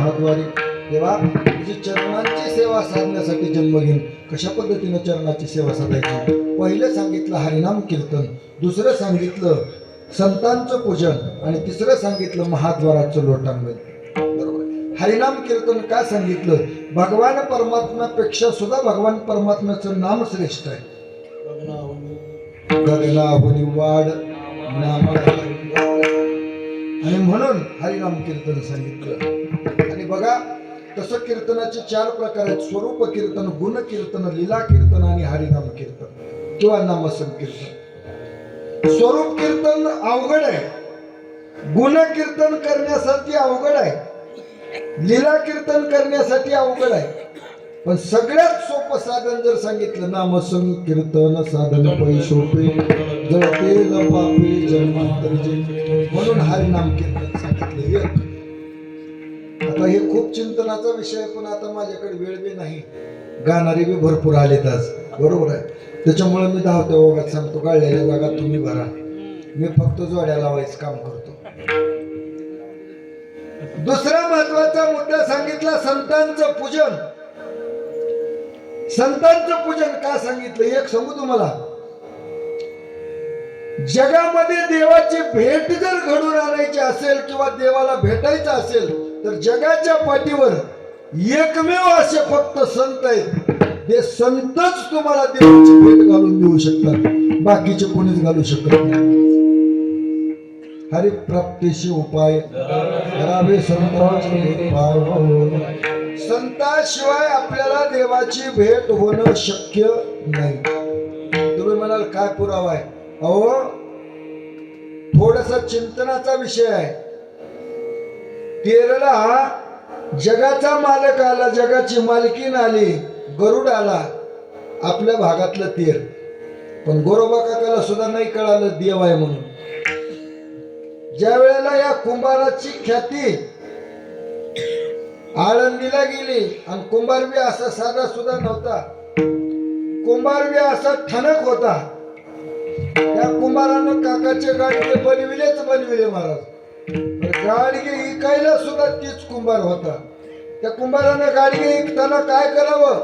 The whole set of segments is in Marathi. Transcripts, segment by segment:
महाद्वारे तेव्हा तुझी चरणांची सेवा साधण्यासाठी जन्म घेऊन कशा पद्धतीनं चरणाची सेवा साधायची? पहिलं सांगितलं हरिनाम कीर्तन दुसरं सांगितलं संतांचं पूजन आणि तिसरं सांगितलं महाद्वाराचं लोटांगण. बरोबर? हरिनाम कीर्तन का सांगितलं? भगवान परमात्म्यापेक्षा सुद्धा भगवान परमात्म्याचं नाम श्रेष्ठ आहे. गगनाहुनी वाढ. आणि म्हणून हरिनाम कीर्तन सांगितलं. आणि बघा तसं कीर्तनाचे चार प्रकार आहेत. स्वरूप कीर्तन गुण कीर्तन लीला कीर्तन आणि हरिनाम कीर्तन. किंवा नामसंकीर्तन स्वरूप कीर्तन अवघड आहे. गुण कीर्तन करण्यासाठी अवघड आहे. लीला कीर्तन करण्यासाठी अवघड आहे. पण सगळ्यात सोपं साधन जर सांगितलं नामसंकीर्तन साधन पैशोपे जळते लपापे म्हणून हरिनाम कीर्तन सांगितले एक. आता हे खूप चिंतनाचा विषय पण आता माझ्याकडे वेळ बी नाही. गाणारे बी भरपूर आलेत आज. बरोबर आहे? त्याच्यामुळे मी धावत्या ओघात सांगतो गाळलेल्या जागा तुम्ही भरा. मी फक्त जोड्या लावायचं काम करतो. दुसरा महत्त्वाचा मुद्दा सांगितला संतांचं पूजन. संतांचं पूजन का सांगितलं? एक सांगू तुम्हाला. जगामध्ये देवाची भेट जर घडून आणायची असेल किंवा देवाला भेटायचं असेल तर जगाच्या पाठीवर एकमेव असे फक्त संत आहेत. ते संतच तुम्हाला देवाची भेट घालून देऊ शकतात. बाकीचे कोणीच घालू शकत नाही. हरिप्राप्तीशी उपाय. करावे संतांचे उपाय संताशिवाय आपल्याला देवाची भेट होणं शक्य नाही. तुम्ही म्हणाल काय पुरावा आहे? अहो थोडासा चिंतनाचा विषय आहे. पेरला जगाचा मालक आला जगाची मालकीन आली गरुड आला आपल्या भागातलं तेर पण गोरोबा काकाला सुद्धा नाही कळालं देव आहे म्हणून. ज्या वेळेला या कुंभाराची ख्याती आळंदीला गेली आणि कुंभार बी असा साधा सुद्धा नव्हता कुंभार बी असा ठणक होता त्या कुंभारानं काकाचे गाडगे बनविलेच बनविले महाराज. गाडगे इकायला सुद्धा तीच कुंभार होता. त्या कुंभारानं गाडगे इकताना काय करावं?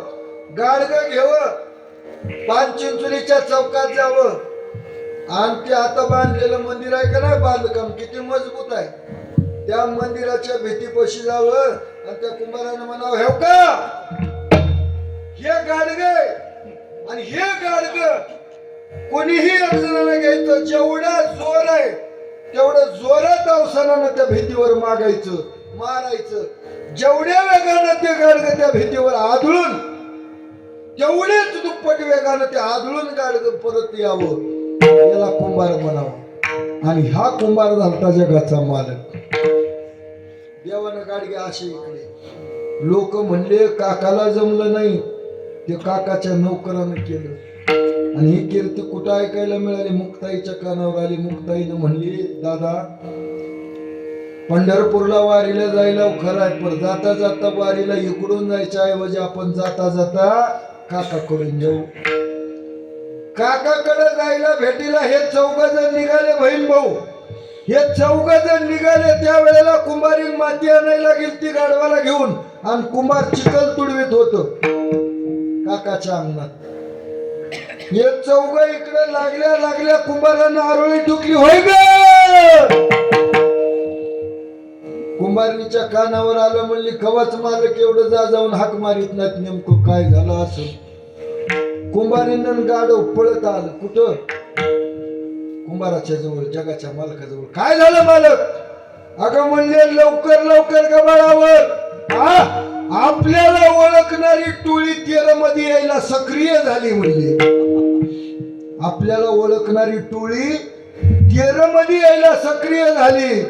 गाडगं घ्यावं पान चिंचुलीच्या चौकात जावं. आणि ते आता बांधलेलं मंदिर आहे का नाही बांधकाम? किती मजबूत आहे. त्या मंदिराच्या भीतीपाशी जावं आणि त्या कुंभारानं म्हणावं हे का? हे गाडग आणि हे गाडग कोणीही अडचणाला घ्यायचं. जेवढा जोर आहे तेवढं जोरात अवसानानं त्या भीतीवर मागायचं मारायचं. जेवढ्या वेगानं ते गाडग त्या भीतीवर आदळून तेवढेच दुप्पट वेगानं ते आदळून गाडग परत यावं याला कुंभार म्हणावं. आणि हा कुंभार झालता जगाचा मालक. देवानं गाडगे असे इकडे लोक म्हणले काकाला जमलं नाही. ते काकाच्या नोकरानं केलं. आणि ही कीर्ती कुठं ऐकायला मिळाली? मुक्ताईच्या कानावर आली. मुक्ताईनं म्हणली दादा पंढरपूरला वारीला जायला खरं आहे पण जाता जाता वारीला इकडून जायच्या ऐवजी आपण जाता जाता काका करून जाऊ काकाकडे जायला भेटीला हे चौघ जण निघाले बहीण भाऊ हे चौघ जण निघाले त्यावेळेला कुंभारी माती आणायला गेली ती गाडवाला घेऊन आणि कुंभार चिखल तुडवीत होत. काकाच्या अंगणात. हे चौघ इकडे लागल्या लागल्या कुंभारानं आरोळी ठुकली. होय ग! कुंभारणीच्या कानावर आलं म्हणली कवच मालक एवढं जा जाऊन हाक मारित नाहीत नेमकं काय झालं असं? कुंभारीनं गाडव पळत आलं. कुठं? कुंभाराच्या जवळ जगाच्या मालकाजवळ. काय झालं मालक? अगं म्हणले लवकर लवकर गबाळावर. आपल्याला ओळखणारी टोळी तेरमध्ये यायला सक्रिय झाली म्हणले. आपल्याला ओळखणारी टोळी तेरमध्ये यायला सक्रिय झाली.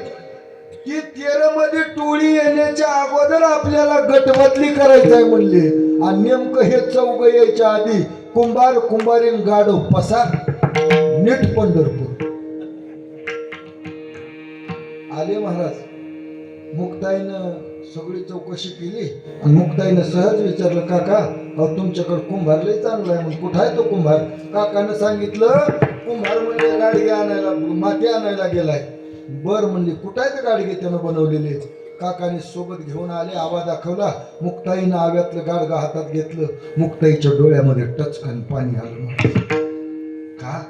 ती तेरमध्ये टोळी येण्याच्या अगोदर आपल्याला गटबदली करायचं आहे म्हणले. आणि नेमकं हे चौग यायच्या आधी कुंभार कुंभारीन गाडो पसार. नीट पंढरपूर. आले महाराज. मुक्ताईनं सगळी चौकशी केली. आणि मुक्ताईनं सहज विचारलं काका अहो तुमच्याकडे कुंभार लय चांगला आहे मग कुठं आहे तो कुंभार? काकानं सांगितलं कुंभार म्हणजे गाडी आणायला माती आणायला गेलाय. बर म्हणली कुठं आहे ते गाडगे त्यानं बनवलेले? काकाने सोबत घेऊन आले आवा दाखवला. मुक्ताईनं आव्यातलं गाडगा हातात घेतलं. मुक्ताईच्या डोळ्यामध्ये टचकन पाणी आलं का?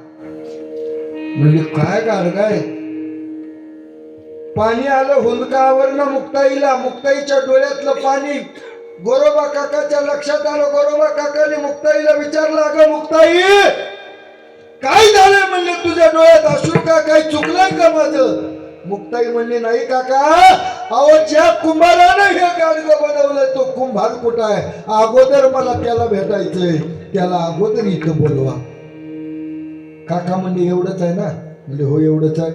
म्हणजे काय गाडगाय आहे? पाणी आलं हुंदकावर ना मुक्ताईला. मुक्ताईच्या डोळ्यातलं पाणी. गोरोबा काकाच्या लक्षात आलं गोरोबा काकाने मुक्ताईला विचारलं अगं मुक्ताई काय झालं म्हणले तुझ्या डोळ्यात? असू का काही चुकलंय का माझं? मुक्ताई म्हणली नाही काका अहो ज्या कुंभारानं हे गाडगं बनवलंय तो कुंभार कुठं आहे? अगोदर मला त्याला भेटायचंय त्याला अगोदर इथं बोलवा. काका म्हणजे एवढंच आहे ना? म्हणजे हो एवढंच आहे.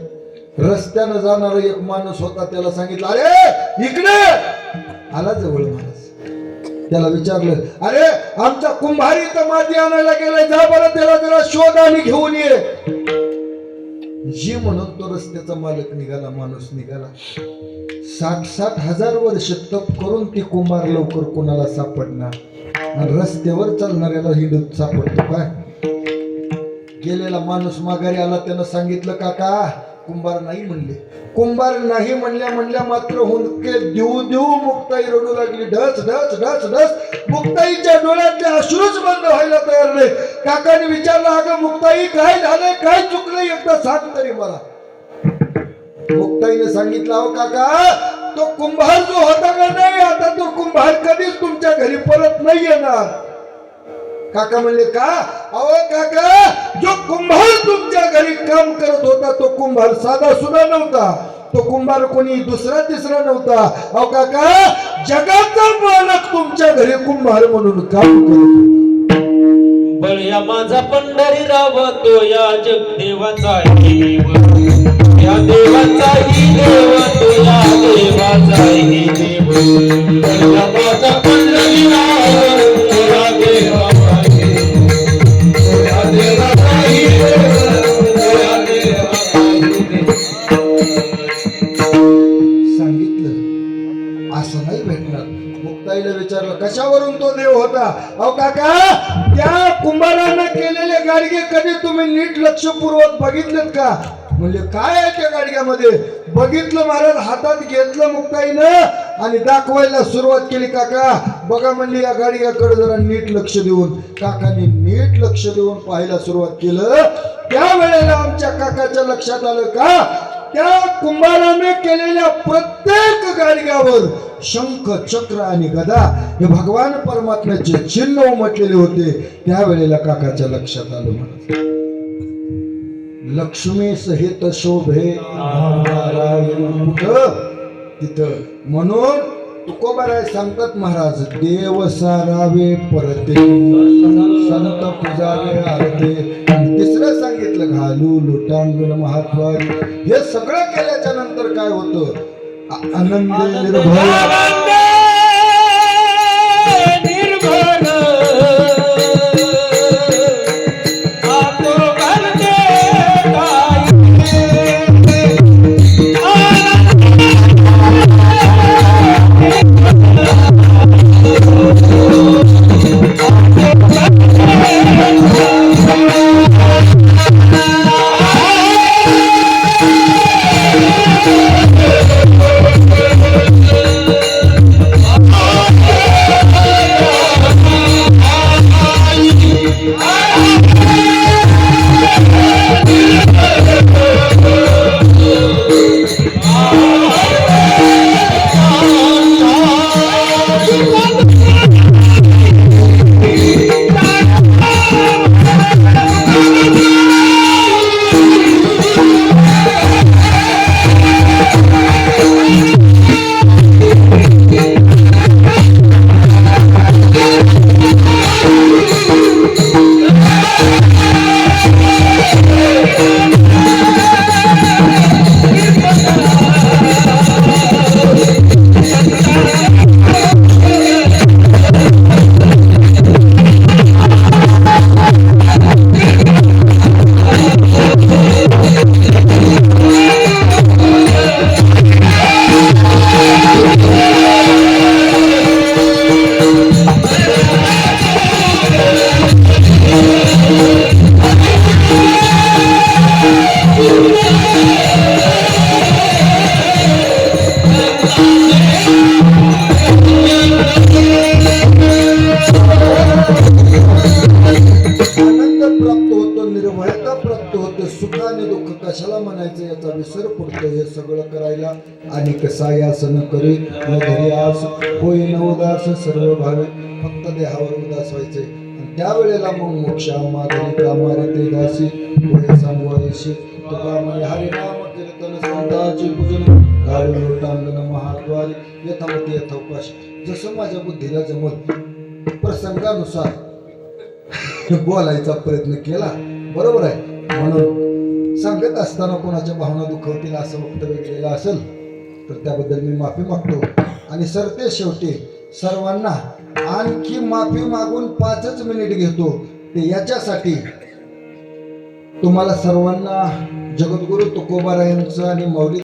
रस्त्यानं जाणारा एक माणूस होता त्याला सांगितलं अरे इकडे. आला जवळ माणूस. त्याला विचारलं अरे आमचा कुंभारी तर माती आणायला गेलाय जा बरं त्याला जरा शोध आणि घेऊन ये. जी म्हणून तो रस्त्याचा मालक निघाला माणूस निघाला. साठ साठ हजार वर्ष तप करून ती कुंभार लवकर कोणाला सापडणार? आणि रस्त्यावर चालणाऱ्याला हिंडून सापडतो काय? गेलेला माणूस माघारी आला त्यानं सांगितलं काका कुंभार नाही म्हणले. कुंभार नाही म्हणल्या म्हणल्या मात्र हुंदके देऊ देऊ मुक्ताई रडू लागली. ढस ढस ढस ढस. मुक्ताईच्या डोळ्यातले अश्रूच बंद व्हायला तयार नाही. काकाने विचारलं अगं मुक्ताई काय झालंय? काय चुकलं एकदा सांग तरी मला. मुक्ताईने सांगितलं अहो काका तो कुंभार जो होता का नाही आता तो कुंभार कधीच तुमच्या घरी परत नाही येणार. काका म्हणले का? अहो काका जो कुंभार तुमच्या घरी काम करत होता तो कुंभार साधा सुद्धा नव्हता. तो कुंभार कोणी दुसरा तिसरा नव्हता. अहो काका जगाचा मालक तुमच्या घरी कुंभार म्हणून काम करत बळया माझा पंढरीराव तो या जगदेवाचाही देव या देवाचाही देव तो या देवाचाही देव. माझा पंढरी राव कशावरून तो देव होता? अहो काका त्या कुंभारानं केलेले गाडगे कधी तुम्ही नीट लक्षपूर्वक बघितलेत का? म्हणजे काय आहे त्या गाडग्यामध्ये? बघितलं महाराज हातात घेतलं मुक्ताईनं आणि दाखवायला सुरुवात केली. काका बघा म्हणली या गाडग्याकडे जरा नीट लक्ष देऊन. काकांनी नीट लक्ष देऊन पाहायला सुरुवात केलं. त्यावेळेला आमच्या काकाच्या लक्षात आलं का त्या कुंभाराने केलेल्या प्रत्येक गाडग्यावर शंख चक्र आणि गदा हे भगवान परमात्म्याचे चिन्ह उमटलेले होते. त्यावेळेला काकाच्या लक्षात आलं म्हणत लक्ष्मी सहित शोभे तिथं म्हणून तुकोबाराय सांगतात महाराज देव सारावे परते संत पुजावे आरते. तिसरं सांगितलं घालू लुटांगण महात्मा हे सगळं केल्याच्यानंतर काय होतं? आनंद निर्भय कसा यास न घरी आस होई न उदास सर्व भावे फक्त देहावर उदास व्हायचे. त्यावेळेला मग मोक्ष माधवी कामारे ते दासी होय सांगवायशी तुका म्हणे हरिनाम कीर्तन संतांचे पूजन गाडी लोटांगण महाद्वारे यथामती यथोपाशी. जसं माझ्या बुद्धीला जमत प्रसंगानुसार बोलायचा प्रयत्न केला. बरोबर आहे. म्हणून सांगत असताना कोणाच्या भावना दुखवतील असं वक्तव्य केलेलं असेल तर त्याबद्दल मी माफी मागतो. आणि सरते शेवटी सर्वांना आणखी माफी मागून पाचच मिनिट घेतो. ते याच्यासाठी तुम्हाला सर्वांना जगद्गुरु तुकोबारायांचं आणि मौलिक